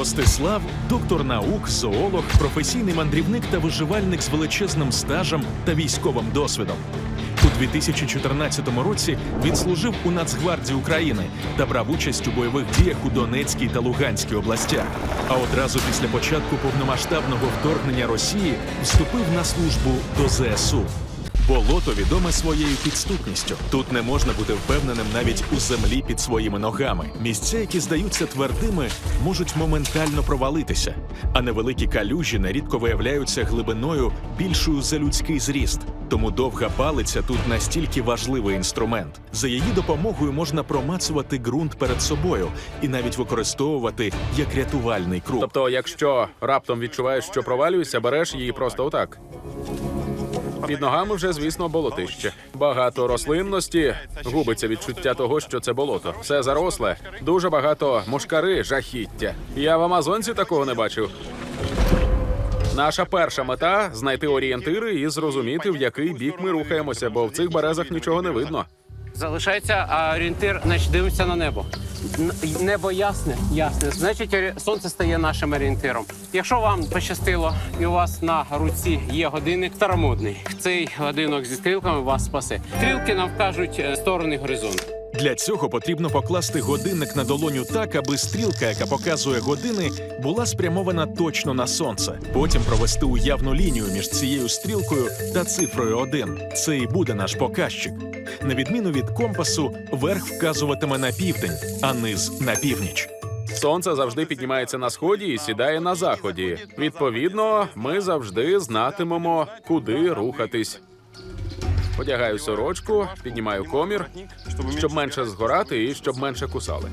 Ростислав доктор наук, зоолог, професійний мандрівник та виживальник з величезним стажем та військовим досвідом. У 2014 році він служив у Нацгвардії України та брав участь у бойових діях у Донецькій та Луганській областях. А одразу після початку повномасштабного вторгнення Росії вступив на службу до ЗСУ. Болото відоме своєю підступністю. Тут не можна бути впевненим навіть у землі під своїми ногами. Місця, які здаються твердими, можуть моментально провалитися, а невеликі калюжі нерідко виявляються глибиною більшою за людський зріст. Тому довга палиця тут настільки важливий інструмент. За її допомогою можна промацувати ґрунт перед собою і навіть використовувати як рятувальний круг. Тобто, якщо раптом відчуваєш, що провалюєшся, береш її просто отак. Під ногами вже, звісно, болотище. Багато рослинності, губиться відчуття того, що це болото. Все заросле, дуже багато мошкари, жахіття. Я в Амазонці такого не бачив. Наша перша мета знайти орієнтири і зрозуміти, в який бік ми рухаємося, бо в цих березах нічого не видно. Залишається орієнтир, значить дивимося на небо. Небо ясне, ясне. Значить, сонце стає нашим орієнтиром. Якщо вам пощастило і у вас на руці є годинник старомодний, цей годинок зі стрілками вас спасе. Стрілки нам вкажуть е, сторони горизонту. Для цього потрібно покласти годинник на долоню так, аби стрілка, яка показує години, була спрямована точно на сонце. Потім провести уявну лінію між цією стрілкою та цифрою 1. Це і буде наш показчик. На відміну від компасу, верх вказуватиме на південь, а низ на північ. Сонце завжди піднімається на сході і сідає на заході. Відповідно, ми завжди знатимемо, куди рухатись. Одягаю сорочку, піднімаю комір, щоб менше згорати і щоб менше кусали.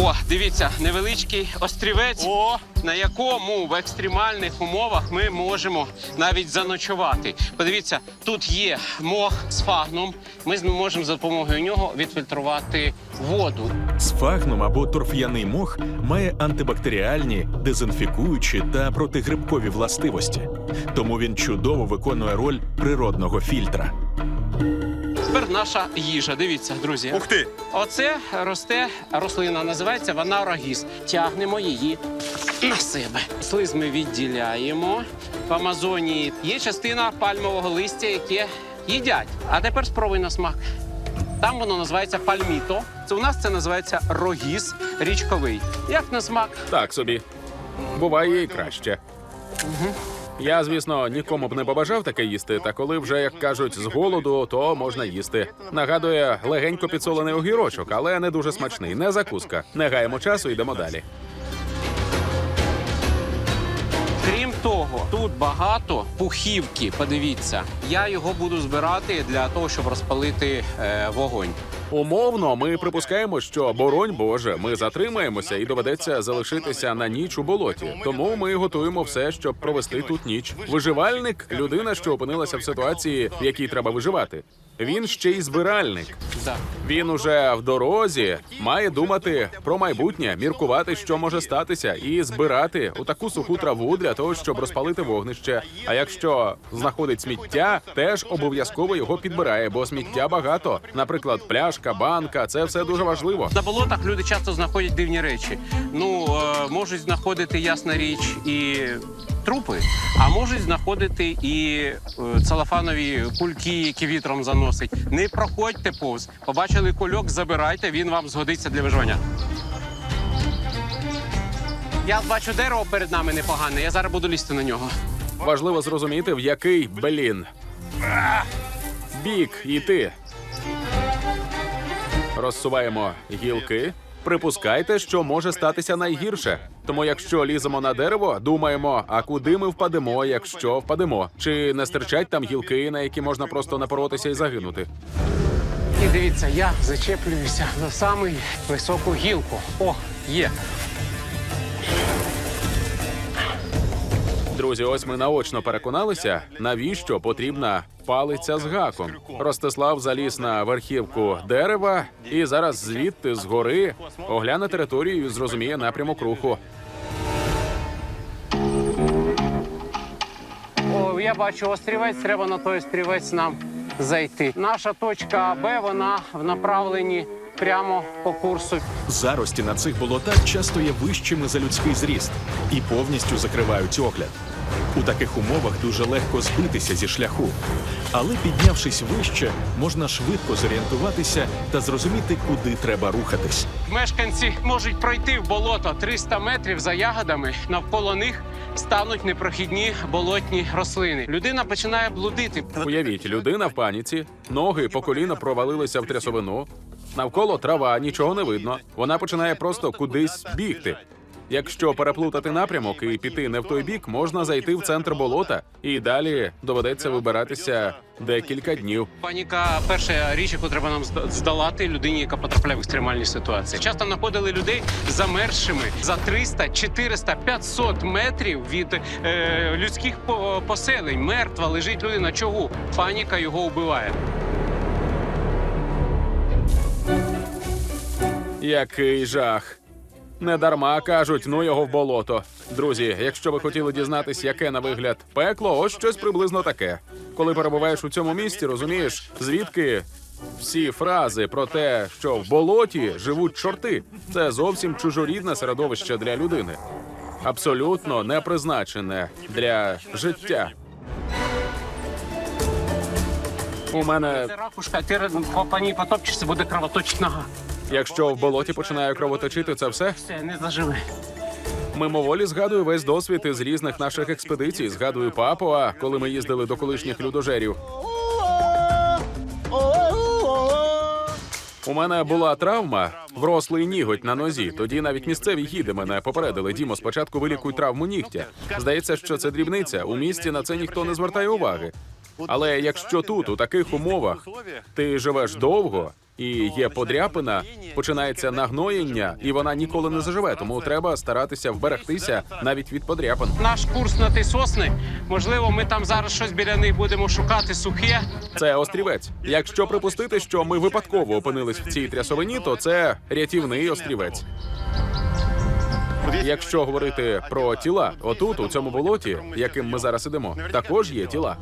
О, дивіться, невеличкий острівець, на якому в екстремальних умовах ми можемо навіть заночувати. Подивіться, тут є мох з фагном. Ми з- можемо за допомогою нього відфільтрувати воду. Сфагнум або торф'яний мох має антибактеріальні, дезінфікуючі та протигрибкові властивості. Тому він чудово виконує роль природного фільтра. Тепер наша їжа. Дивіться, друзі. Ух ти! Оце росте рослина, називається вона рогіз. Тягнемо її на себе. Слиз ми відділяємо. В Амазонії є частина пальмового листя, яке їдять. А тепер спробуй на смак. Там воно називається пальміто. Це у нас це називається рогіз річковий. Як на смак? Так собі. Буває і краще. Я, звісно, нікому б не побажав таке їсти, та коли вже, як кажуть, з голоду, то можна їсти. Нагадує легенько підсолений огірочок, але не дуже смачний, не закуска. Не гаємо часу, йдемо далі. Крім того, тут багато пухівки. Подивіться, я його буду збирати для того, щоб розпалити е, вогонь. Умовно, ми припускаємо, що боронь Боже, ми затримаємося і доведеться залишитися на ніч у болоті. Тому ми готуємо все, щоб провести тут ніч. Виживальник людина, що опинилася в ситуації, в якій треба виживати. Він ще й збиральник. Він уже в дорозі має думати про майбутнє, міркувати, що може статися, і збирати у таку суху траву для того, щоб розпалити вогнище. А якщо знаходить сміття, теж обов'язково його підбирає, бо сміття багато. Наприклад, пляшка, банка це все дуже важливо. На болотах люди часто знаходять дивні речі. Ну е, можуть знаходити ясна річ і трупи, а можуть знаходити і е, целофанові кульки, які вітром заносить. Не проходьте повз. Побачили кульок, забирайте, він вам згодиться для виживання. Я бачу дерево перед нами непогане. Я зараз буду лізти на нього. Важливо зрозуміти, в який блін бік йти. Розсуваємо гілки. Припускайте, що може статися найгірше. Тому, якщо ліземо на дерево, думаємо, а куди ми впадемо, якщо впадемо, чи не стирчать там гілки, на які можна просто напоротися і загинути. І дивіться, я зачеплююся на саму високу гілку. О, є. Друзі, ось ми наочно переконалися, навіщо потрібна палиця з гаком. Ростислав заліз на верхівку дерева і зараз звідти згори огляне територію і зрозуміє напрямок руху. О, я бачу острівець, треба на той острівець нам зайти. Наша точка Б, вона в направленні прямо по курсу. Зарості на цих болотах часто є вищими за людський зріст і повністю закривають огляд. У таких умовах дуже легко збитися зі шляху. Але піднявшись вище, можна швидко зорієнтуватися та зрозуміти, куди треба рухатись. Мешканці можуть пройти в болото 300 метрів за ягодами. Навколо них стануть непрохідні болотні рослини. Людина починає блудити. Уявіть, людина в паніці, ноги по коліна провалилися в трясовину. Навколо трава, нічого не видно. Вона починає просто кудись бігти. Якщо переплутати напрямок і піти не в той бік, можна зайти в центр болота, і далі доведеться вибиратися декілька днів. Паніка перша річ, яку треба нам здолати людині, яка потрапляє в екстремальні ситуації. Часто знаходили людей замерзшими за 300, 400, 500 метрів від е, людських поселень. Мертва лежить людина. Чого? Паніка його вбиває. Який жах. Недарма кажуть, ну його в болото. Друзі, якщо ви хотіли дізнатись, яке на вигляд пекло, ось щось приблизно таке. Коли перебуваєш у цьому місті, розумієш, звідки всі фрази про те, що в болоті живуть чорти. Це зовсім чужорідне середовище для людини. Абсолютно не призначене для життя. У мене ракушка, ти по, ній потопчешся, буде кровоточить нога. Якщо в болоті починає кровоточити, це все. Все, не заживе. Мимоволі згадую весь досвід із різних наших експедицій. Згадую Папуа, коли ми їздили до колишніх людожерів. У мене була травма, врослий ніготь на нозі. Тоді навіть місцеві гіди мене попередили. Дімо, спочатку вилікуй травму нігтя. Здається, що це дрібниця. У місті на це ніхто не звертає уваги. Але якщо тут, у таких умовах, ти живеш довго і є подряпина, починається нагноєння, і вона ніколи не заживе. Тому треба старатися вберегтися навіть від подряпин. Наш курс на ті сосни. Можливо, ми там зараз щось біля них будемо шукати сухе. Це острівець. Якщо припустити, що ми випадково опинились в цій трясовині, то це рятівний острівець. Якщо говорити про тіла, отут, у цьому болоті, яким ми зараз ідемо, також є тіла.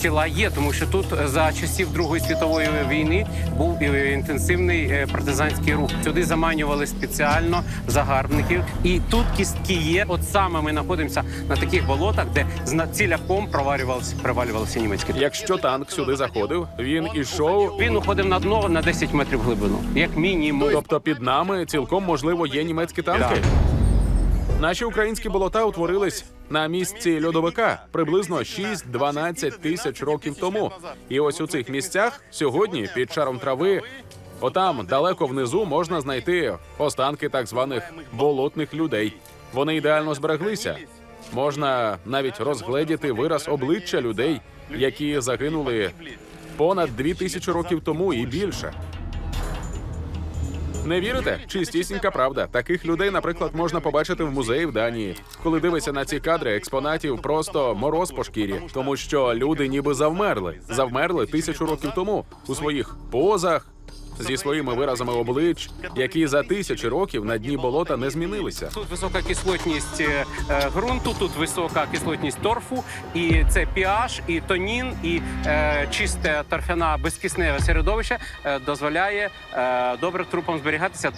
Тіла є, тому що тут за часів Другої світової війни був інтенсивний е, партизанський рух. Сюди заманювали спеціально загарбників, і тут кістки є. От саме ми знаходимося на таких болотах, де зна- ціляком провалювалися, провалювалися німецькі. Якщо танк сюди заходив, він ішов. Він уходив на дно на 10 метрів глибину, як мінімум. Тобто під нами цілком можливо є німецькі танки. Так. Наші українські болота утворились на місці льодовика приблизно 6-12 тисяч років тому. І ось у цих місцях сьогодні під шаром трави. Отам далеко внизу можна знайти останки так званих болотних людей. Вони ідеально збереглися. Можна навіть розгледіти вираз обличчя людей, які загинули понад дві тисячі років тому і більше. Не вірите? Чистісінька правда. Таких людей, наприклад, можна побачити в музеї в Данії. Коли дивишся на ці кадри експонатів, просто мороз по шкірі, тому що люди ніби завмерли, завмерли тисячу років тому у своїх позах. Зі своїми виразами облич, які за тисячі років на дні болота не змінилися. Тут висока кислотність е, е, ґрунту, тут висока кислотність торфу, і це pH, і тонін, і е, чисте торфяна безкисневе середовище е, дозволяє е, добре трупам зберігатися.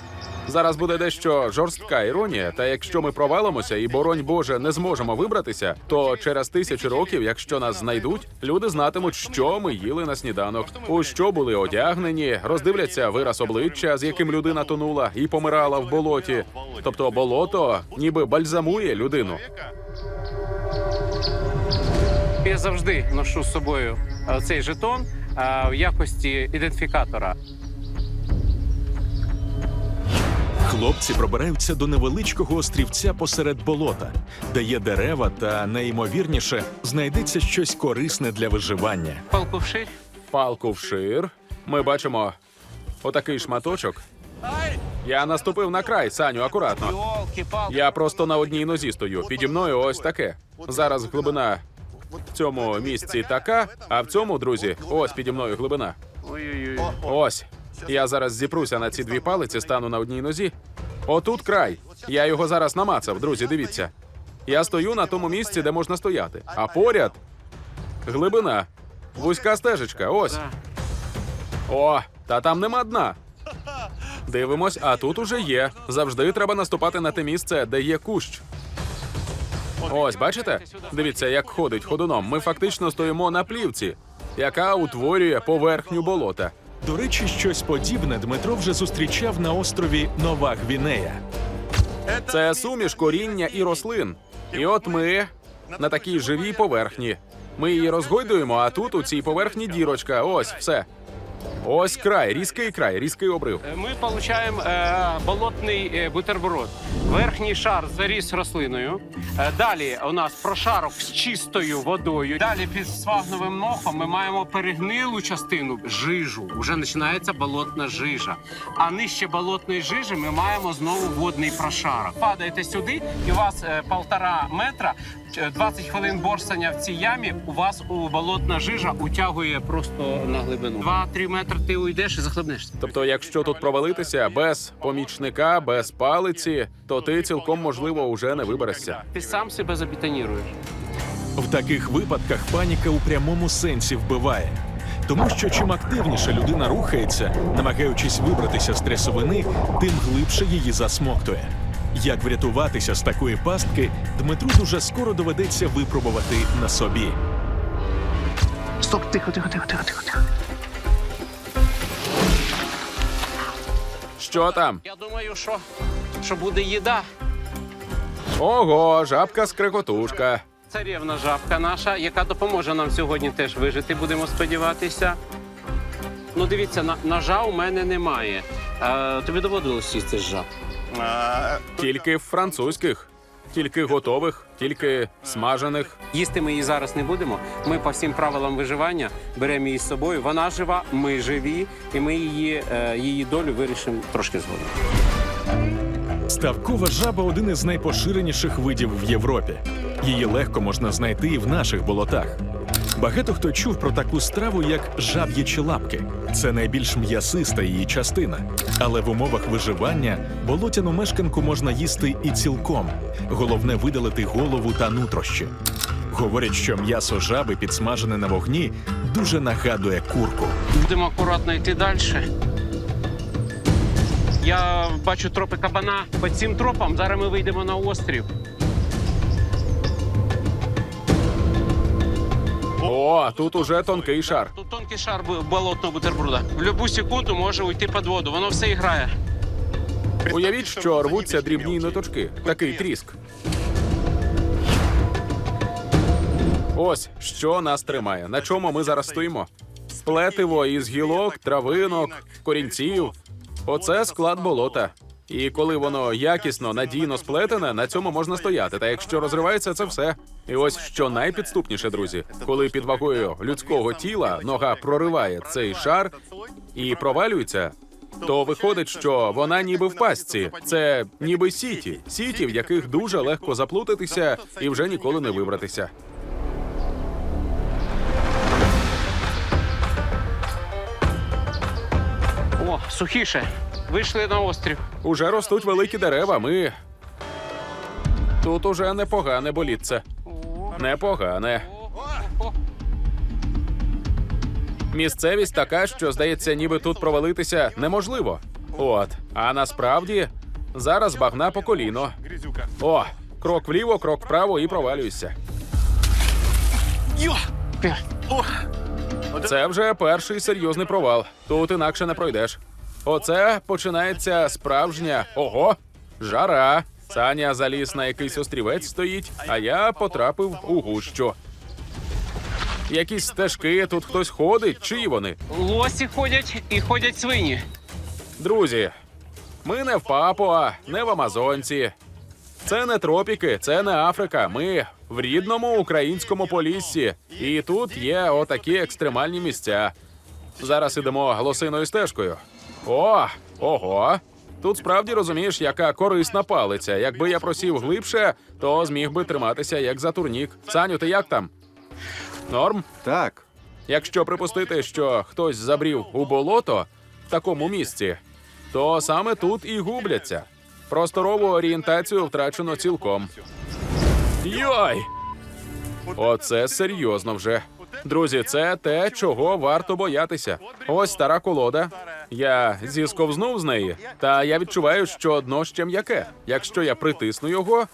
Зараз буде дещо жорстка іронія. Та якщо ми провалимося і, боронь Боже, не зможемо вибратися, то через тисячі років, якщо нас знайдуть, люди знатимуть, що ми їли на сніданок, у що були одягнені, роздивляться вираз обличчя, з яким людина тонула і помирала в болоті. Тобто болото ніби бальзамує людину. Я завжди ношу з собою е, цей жетон е, в якості ідентифікатора. Хлопці пробираються до невеличкого острівця посеред болота, де є дерева та найімовірніше знайдеться щось корисне для виживання. Палку вширь. Палку вшир. Ми бачимо отакий шматочок. Я наступив на край, Саню, акуратно. Я просто на одній нозі стою. Піді мною ось таке. Зараз глибина в цьому місці така, а в цьому, друзі, ось піді мною глибина. Ось. Я зараз зіпруся на ці дві палиці, стану на одній нозі. Отут край. Я його зараз намацав, друзі, дивіться. Я стою на тому місці, де можна стояти. А поряд глибина. Вузька стежечка. Ось. О, та там нема дна. Дивимось, а тут уже є. Завжди треба наступати на те місце, де є кущ. Ось, бачите? Дивіться, як ходить ходуном. Ми фактично стоїмо на плівці, яка утворює поверхню болота. До речі, щось подібне Дмитро вже зустрічав на острові Нова Гвінея. Це суміш коріння і рослин. І от ми на такій живій поверхні. Ми її розгойдуємо, а тут у цій поверхні дірочка. Ось все. Ось край, різкий край, різкий обрив. Ми отримуємо е, болотний е, бутерброд. Верхній шар заріс рослиною. Е, далі у нас прошарок з чистою водою. Далі під свагновим мохом ми маємо перегнилу частину жижу. Уже починається болотна жижа. А нижче болотної жижі ми маємо знову водний прошарок. Падаєте сюди, і у вас е, полтора метра, е, 20 хвилин борсання в цій ямі. У вас у болотна жижа утягує просто на глибину. 2-3 метри ти уйдеш і захлебнешся. Тобто, якщо тут провалитися без помічника, без палиці, то ти цілком можливо уже не виберешся. Ти сам себе забетоніруєш. В таких випадках паніка у прямому сенсі вбиває. Тому що чим активніше людина рухається, намагаючись вибратися з трясовини, тим глибше її засмоктує. Як врятуватися з такої пастки, Дмитру дуже скоро доведеться випробувати на собі. Стоп, тихо, тихо, тихо, тихо, тихо. тихо. Що там? Я думаю, що, що буде їда. Ого, жабка скрекотушка. Царівна жабка наша, яка допоможе нам сьогодні теж вижити, будемо сподіватися. Ну, дивіться, на, ножа у мене немає. Е, тобі доводилось їсти з жаб. Тільки французьких, тільки готових, тільки смажених. Їсти ми її зараз не будемо. Ми по всім правилам виживання беремо її з собою. Вона жива, ми живі, і ми її, е, її долю вирішимо трошки згодом. Ставкова жаба один із найпоширеніших видів в Європі. Її легко можна знайти і в наших болотах. Багато хто чув про таку страву, як жаб'ячі лапки. Це найбільш м'ясиста її частина. Але в умовах виживання болотяну мешканку можна їсти і цілком. Головне видалити голову та нутрощі. Говорять, що м'ясо жаби, підсмажене на вогні, дуже нагадує курку. Будемо акуратно йти далі. Я бачу тропи кабана. По цим тропам зараз ми вийдемо на острів. О, тут уже тонкий шар. Тут тонкий шар болотного бутерброда. В будь-яку секунду може уйти під воду. Воно все грає. Уявіть, що рвуться дрібні ниточки. Такий тріск. Ось що нас тримає. На чому ми зараз стоїмо? Плетиво із гілок, травинок, корінців. Оце склад болота. І коли воно якісно, надійно сплетене, на цьому можна стояти. Та якщо розривається, це все. І ось що найпідступніше, друзі, коли під вагою людського тіла нога прориває цей шар і провалюється, то виходить, що вона ніби в пастці. Це ніби сіті, сіті, в яких дуже легко заплутатися і вже ніколи не вибратися. О, сухіше. Вийшли на острів. Уже ростуть великі дерева. Ми тут уже непогане болітце. Непогане. Місцевість така, що здається, ніби тут провалитися неможливо. От, а насправді зараз багна по коліно. О, крок вліво, крок вправо і провалюйся. Це вже перший серйозний провал. Тут інакше не пройдеш. Оце починається справжня ого, жара. Саня заліз на якийсь острівець стоїть, а я потрапив у гущу. Якісь стежки, тут хтось ходить, чиї вони? Лосі ходять і ходять свині. Друзі, ми не в Папуа, не в Амазонці. Це не тропіки, це не Африка. Ми в рідному українському поліссі. І тут є отакі екстремальні місця. Зараз ідемо лосиною стежкою. О, ого. Тут справді розумієш, яка корисна палиця. Якби я просів глибше, то зміг би триматися як за турнік. Саню, ти як там? Норм? Так, Якщо припустити, що хтось забрів у болото в такому місці, то саме тут і губляться. Просторову орієнтацію втрачено цілком. Йой! Оце серйозно вже. Друзі, це те, чого варто боятися. Ось стара колода. Я зісковзнув з неї, та я відчуваю, що дно ще м'яке. Якщо я притисну його,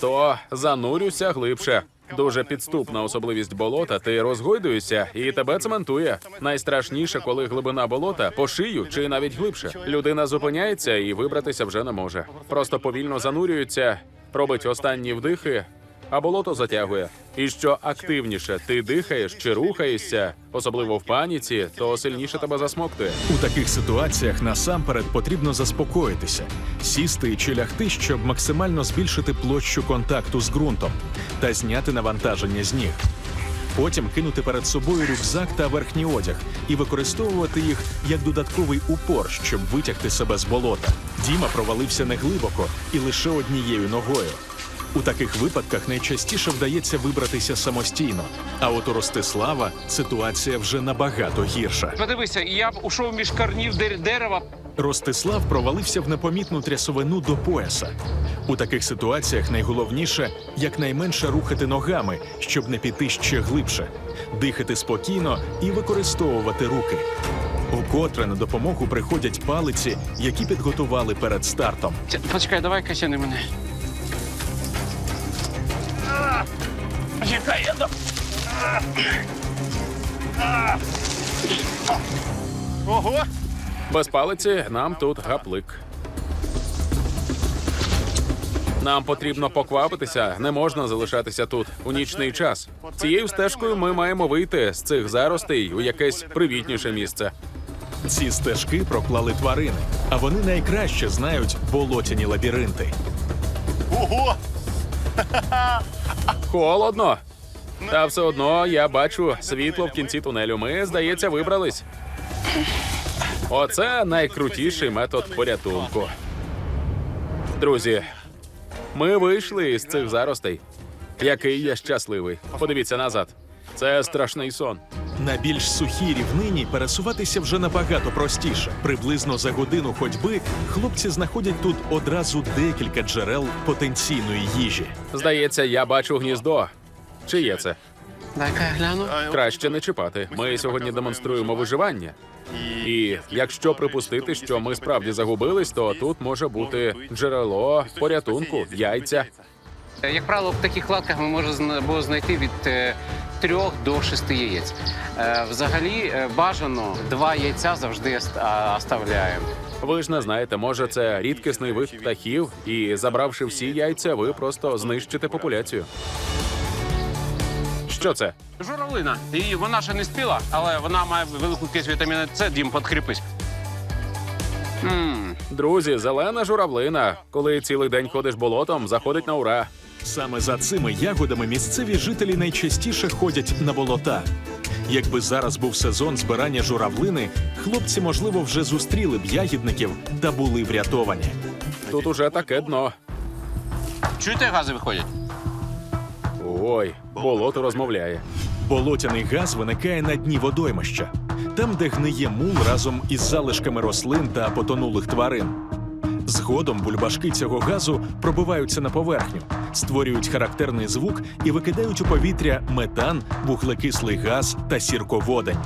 то занурюся глибше. Дуже підступна особливість болота. Ти розгойдуєшся і тебе цементує. Найстрашніше, коли глибина болота по шию чи навіть глибше. Людина зупиняється і вибратися вже не може. Просто повільно занурюється, робить останні вдихи, а болото затягує. І що активніше ти дихаєш чи рухаєшся, особливо в паніці, то сильніше тебе засмоктує. У таких ситуаціях насамперед потрібно заспокоїтися, сісти чи лягти, щоб максимально збільшити площу контакту з ґрунтом та зняти навантаження з ніг. Потім кинути перед собою рюкзак та верхній одяг і використовувати їх як додатковий упор, щоб витягти себе з болота. Діма провалився не глибоко і лише однією ногою. У таких випадках найчастіше вдається вибратися самостійно. А от у Ростислава ситуація вже набагато гірша. Подивися, я б ушов між корнів дерева. Ростислав провалився в непомітну трясовину до пояса. У таких ситуаціях найголовніше якнайменше рухати ногами, щоб не піти ще глибше, дихати спокійно і використовувати руки. Вкотре на допомогу приходять палиці, які підготували перед стартом. Почекай, давай качани мене. Чекай, я дам. Ого! Без палиці нам тут гаплик. Нам потрібно поквапитися, не можна залишатися тут у нічний час. Цією стежкою ми маємо вийти з цих заростей у якесь привітніше місце. Ці стежки проклали тварини, а вони найкраще знають болотяні лабіринти. Ого! Холодно. Та все одно я бачу світло в кінці тунелю. Ми, здається, вибрались. Оце найкрутіший метод порятунку. Друзі, ми вийшли із цих заростей. Який я щасливий. Подивіться назад. Це страшний сон. На більш сухій рівнині пересуватися вже набагато простіше. Приблизно за годину ходьби хлопці знаходять тут одразу декілька джерел потенційної їжі. Здається, я бачу гніздо. Чи є це? Дай-ка я гляну. Краще не чіпати. Ми сьогодні демонструємо виживання. І якщо припустити, що ми справді загубились, то тут може бути джерело порятунку, яйця. Як правило, в таких латках ми можемо зна- знайти від е, трьох до шести яєць. Е, Взагалі е, бажано два яйця завжди ост- оставляємо. Ви ж не знаєте, може це рідкісний вид птахів, і забравши всі яйця, ви просто знищите популяцію. Що це? Журавлина. І вона ще не спіла, але вона має велику кількість вітаміну С, дім підкріпить. Мм, Друзі, зелена журавлина. Коли цілий день ходиш болотом, заходить на ура. Саме за цими ягодами місцеві жителі найчастіше ходять на болота. Якби зараз був сезон збирання журавлини, хлопці, можливо, вже зустріли б ягідників та були врятовані. Тут уже таке дно. чуєте, гази виходять? Ой, болото розмовляє. Болотяний газ виникає на дні водоймища, там, де гниє мул разом із залишками рослин та потонулих тварин. Згодом бульбашки цього газу пробиваються на поверхню, створюють характерний звук і викидають у повітря метан, вуглекислий газ та сірководень.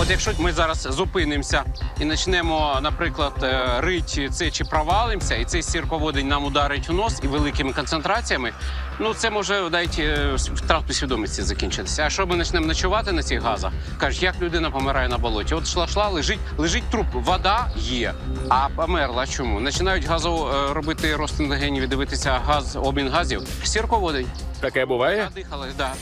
От якщо ми зараз зупинимося і почнемо, наприклад, е, рити це чи провалимося, і цей сірководень нам ударить у нос і великими концентраціями, ну це може навіть е, втрату свідомості закінчитися. А якщо ми почнемо ночувати на цих газах, кажуть, як людина помирає на болоті? От шла-шла, лежить, лежить труп, вода є, а померла чому? Починають газу е, робити легенів і дивитися газ, обмін газів. Сірководень. Таке буває? Надихались, да.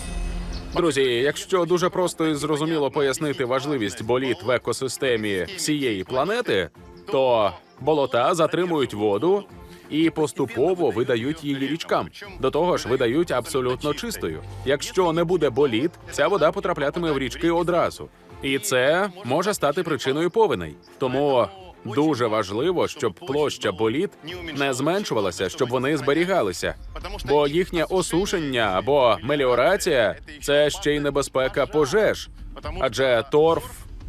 Друзі, якщо дуже просто і зрозуміло пояснити важливість боліт в екосистемі всієї планети, то болота затримують воду і поступово видають її річкам. До того ж, видають абсолютно чистою. Якщо не буде боліт, ця вода потраплятиме в річки одразу. І це може стати причиною повеней. Тому дуже важливо, щоб площа боліт не зменшувалася, щоб вони зберігалися. Бо їхнє осушення або меліорація це ще й небезпека пожеж, адже торф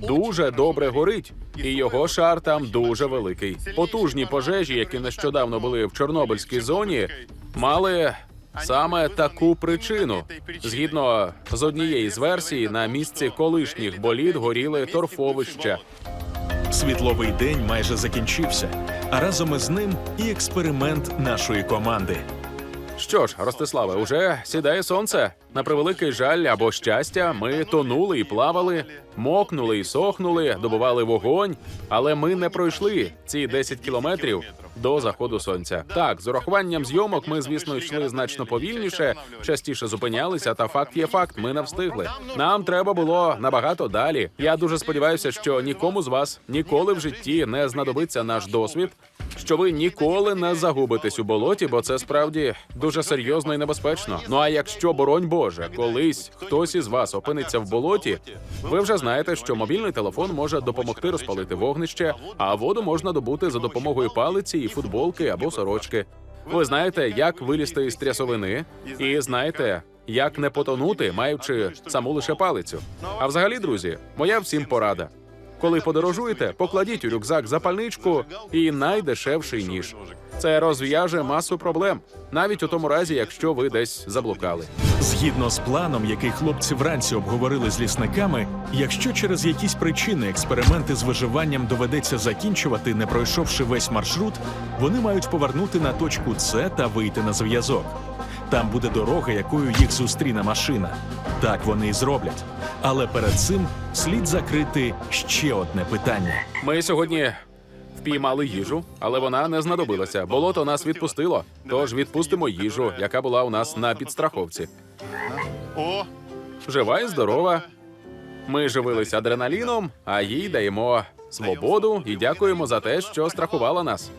дуже добре горить, і його шар там дуже великий. Потужні пожежі, які нещодавно були в Чорнобильській зоні, мали Саме таку причину. Згідно з однієї з версій, на місці колишніх боліт горіли торфовища. Світловий день майже закінчився, а разом із ним і експеримент нашої команди. Що ж, Ростиславе, уже сідає сонце. На превеликий жаль або щастя, ми тонули і плавали, мокнули і сохнули, добували вогонь, але ми не пройшли ці 10 кілометрів до заходу сонця. Так, з урахуванням зйомок ми, звісно, йшли значно повільніше, частіше зупинялися. Та факт є факт, ми не встигли. Нам треба було набагато далі. Я дуже сподіваюся, що нікому з вас ніколи в житті не знадобиться наш досвід, що ви ніколи не загубитесь у болоті, бо це справді дуже серйозно і небезпечно. Ну а якщо, боронь Боже, колись хтось із вас опиниться в болоті, ви вже знаєте, що мобільний телефон може допомогти розпалити вогнище, а воду можна добути за допомогою палиці і футболки або сорочки. Ви знаєте, як вилізти із трясовини, і знаєте, як не потонути, маючи саму лише палицю. А взагалі, друзі, моя всім порада. Коли подорожуєте, покладіть у рюкзак запальничку і найдешевший ніж. Це розв'яже масу проблем, навіть у тому разі, якщо ви десь заблукали. Згідно з планом, який хлопці вранці обговорили з лісниками, якщо через якісь причини експерименти з виживанням доведеться закінчувати, не пройшовши весь маршрут, вони мають повернути на точку С та вийти на зв'язок. Там буде дорога, якою їх зустріне машина. Так вони і зроблять. Але перед цим слід закрити ще одне питання. Ми сьогодні впіймали їжу, але вона не знадобилася. Болото нас відпустило. Тож відпустимо їжу, яка була у нас на підстраховці. О, Жива і здорова. Ми живилися адреналіном, а їй даємо свободу і дякуємо за те, що страхувала нас.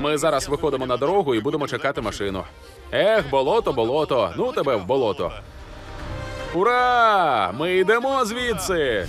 Ми зараз виходимо на дорогу і будемо чекати машину. Ех, болото, болото, ну тебе в болото. Ура! Ми йдемо звідси.